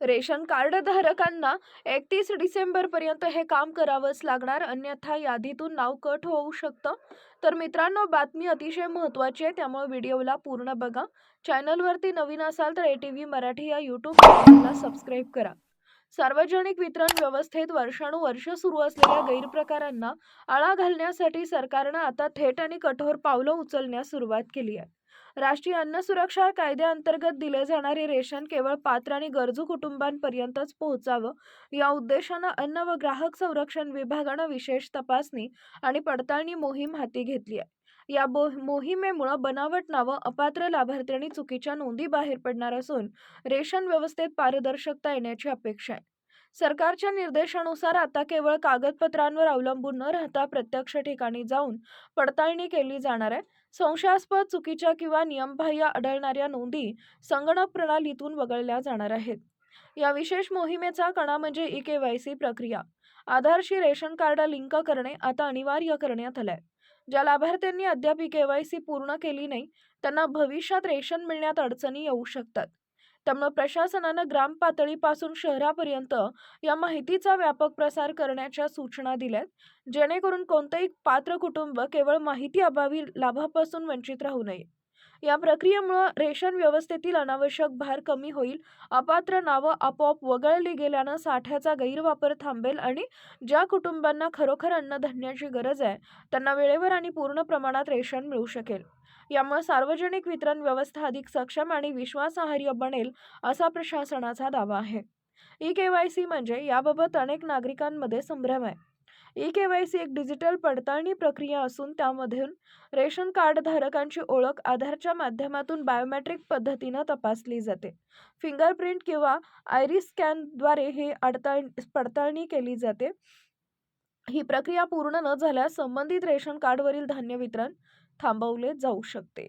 Ration card धारकांना एकतीस डिसेंबर पर्यंत हे काम करावंच लागणार अन्यथा यादीतून नाव कट होऊ शकतं. तर मित्रांनो बातमी अतिशय महत्त्वाची आहे त्यामुळे व्हिडिओला पूर्ण बघा. चॅनलवरती नवीन असाल तर ए टी व्ही मराठी या यूट्यूब चॅनलला सबस्क्राईब करा. सार्वजनिक वितरण व्यवस्थेत वर्षानुवर्ष सुरू असलेल्या गैरप्रकारांना आळा घालण्यासाठी सरकारनं आता थेट आणि कठोर पावलं उचलण्यास सुरुवात केली आहे. राष्ट्रीय अन्न सुरक्षा कायद्याअंतर्गत दिले जाणारे रेशन केवळ पात्र आणि गरजू कुटुंबांपर्यंतच पोहोचावं या उद्देशानं अन्न व ग्राहक संरक्षण विभागानं विशेष तपासणी आणि पडताळणी मोहीम हाती घेतली आहे. या बो मोहिमेमुळं बनावट नावं अपात्र लाभार्थी आणि चुकीच्या नोंदी बाहेर पडणार असून रेशन व्यवस्थेत पारदर्शकता येण्याची अपेक्षा आहे. सरकारच्या निर्देशानुसार आता केवळ कागदपत्रांवर अवलंबून न राहता प्रत्यक्ष ठिकाणी जाऊन पडताळणी केली जाणार आहे. संशयास्पद चुकीच्या किंवा नियमबाह्य आढळणाऱ्या नोंदी संगणक प्रणालीतून वगळल्या जाणार आहेत. या विशेष मोहिमेचा कणा म्हणजे ई के वाय सी प्रक्रिया. आधारशी रेशन कार्ड लिंक करणे आता अनिवार्य करण्यात आलंय. ज्या लाभार्थ्यांनी अद्याप ई के वाय सी पूर्ण केली नाही त्यांना भविष्यात रेशन मिळण्यात अडचणी येऊ शकतात. त्यामुळे प्रशासनानं ग्रामपातळीपासून शहरापर्यंत या माहितीचा व्यापक प्रसार करण्याच्या सूचना दिल्यात. जेणेकरून कोणतंही पात्र कुटुंब केवळ माहिती अभावी लाभापासून वंचित राहू नये. या प्रक्रियेमुळं रेशन व्यवस्थेतील अनावश्यक भार कमी होईल. अपात्र नावं आपोआप वगळली गेल्यानं साठ्याचा गैरवापर थांबेल आणि ज्या कुटुंबांना खरोखर अन्नधान्याची गरज आहे त्यांना वेळेवर आणि पूर्ण प्रमाणात रेशन मिळू शकेल. यामुळे सार्वजनिक वितरण व्यवस्था अधिक सक्षम आणि विश्वासार्ह बनेल असा प्रशासनाचा दावा आहे. ई के वाय सी म्हणजे याबाबत अनेक नागरिकांमध्ये संभ्रम आहे. ई के वाय सी एक डिजिटल पडताळणी प्रक्रिया असून त्यामधून रेशन कार्डधारकांची ओळख आधारच्या माध्यमातून बायोमेट्रिक पद्धतीनं तपासली जाते. फिंगरप्रिंट किंवा आयरी स्कॅनद्वारे ही अडताळ पडताळणी केली जाते. ही प्रक्रिया पूर्ण न झाल्यास संबंधित रेशन कार्डवरील धान्य वितरण थांबवले जाऊ शकते.